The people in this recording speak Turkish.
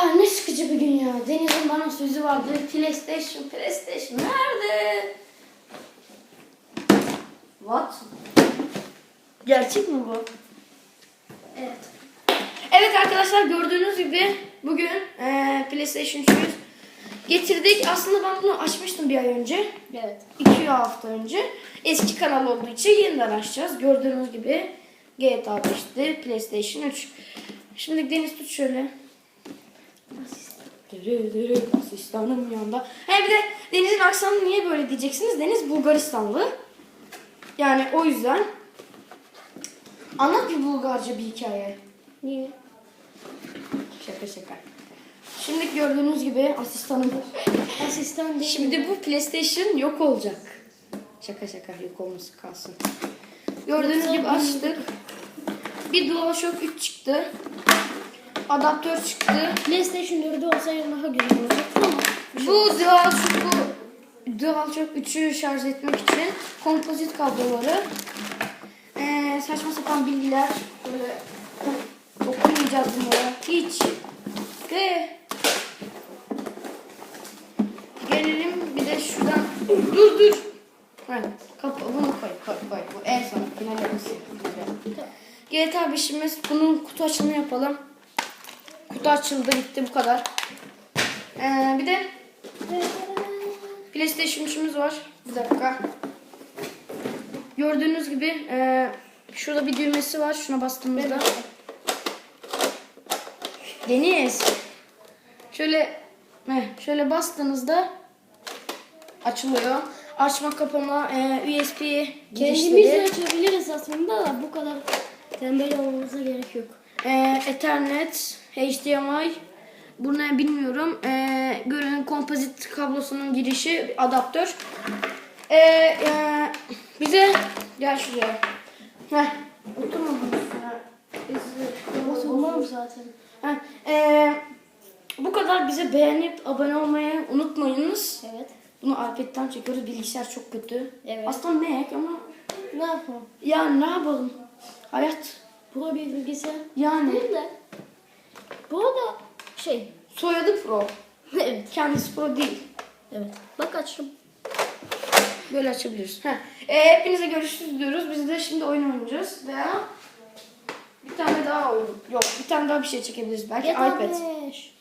Ah ne sıkıcı bir gün ya. Deniz'in bana sözü vardı. PlayStation, PlayStation nerede? What? Gerçek mi bu? Evet. Evet arkadaşlar gördüğünüz gibi bugün eee, PlayStation 3'ü getirdik. Aslında ben bunu açmıştım bir ay önce. Evet. iki hafta önce. Eski kanal olduğu için yeniden açacağız. Gördüğünüz gibi GTA 5'ti, PlayStation 3. Şimdi Deniz tut şöyle. Dırı asistanım yanında. He bir de Deniz'in aksanı niye böyle diyeceksiniz? Deniz Bulgaristanlı. Yani o yüzden. Anlat bir Bulgarca bir hikaye. Niye? Şaka şaka. Şimdi gördüğünüz gibi asistanım. Asistan değil. Şimdi bu PlayStation yok olacak. Şaka şaka yok olması kalsın. Gördüğünüz gibi açtık. Bir DualShock 3 çıktı. Adaptör çıktı. PlayStation 4'ü olsaydı daha güzel olacaktı ama. Bu DualShock'u DualShock 3'ü şarj etmek için kompozit kabloları. Ee, saçma sapan bilgiler. Böyle okumayacağız bunları. Hiç. Ve gelelim bir de şuradan. Dur dur. Ha, kapı, bunu koy koy koy. Bu en son final yapısı. GTA 5'imiz bunun kutu açılımı yapalım. Kutu açıldı bitti bu kadar. Ee, bir de PlayStation 3'ümüz var. Bir dakika. Gördüğünüz gibi e, şurada bir düğmesi var. Şuna bastığımızda. Deniz. Şöyle heh, şöyle bastığınızda açılıyor. Açma kapama e, USB Kendimiz girişleri. açabiliriz aslında da bu kadar tembel olmamıza gerek yok. E, Ethernet, HDMI, bu ne bilmiyorum. E, görünen kompozit kablosunun girişi, adaptör. E, e, bize gel şuraya. Heh, oturma bunun üstüne. Zaten. Heh, e, bu kadar bize beğenip abone olmayı unutmayınız. Evet. Bunu iPad'den çekiyoruz. Bilgisayar çok kötü. Evet. Aslında Mac ama Ne yapalım? ya ne yapalım? Hayat Pro bir bilgisayar. yani. Değil de. Bu da şey. Soyadı Pro. evet. Kendisi Pro değil. Evet. Bak açtım. Böyle açabiliriz. Heh. E, hepinize görüşürüz diyoruz. Biz de şimdi oyun oynayacağız. Veya bir tane daha oyun. Yok bir tane daha bir şey çekebiliriz. Belki iPad. 5.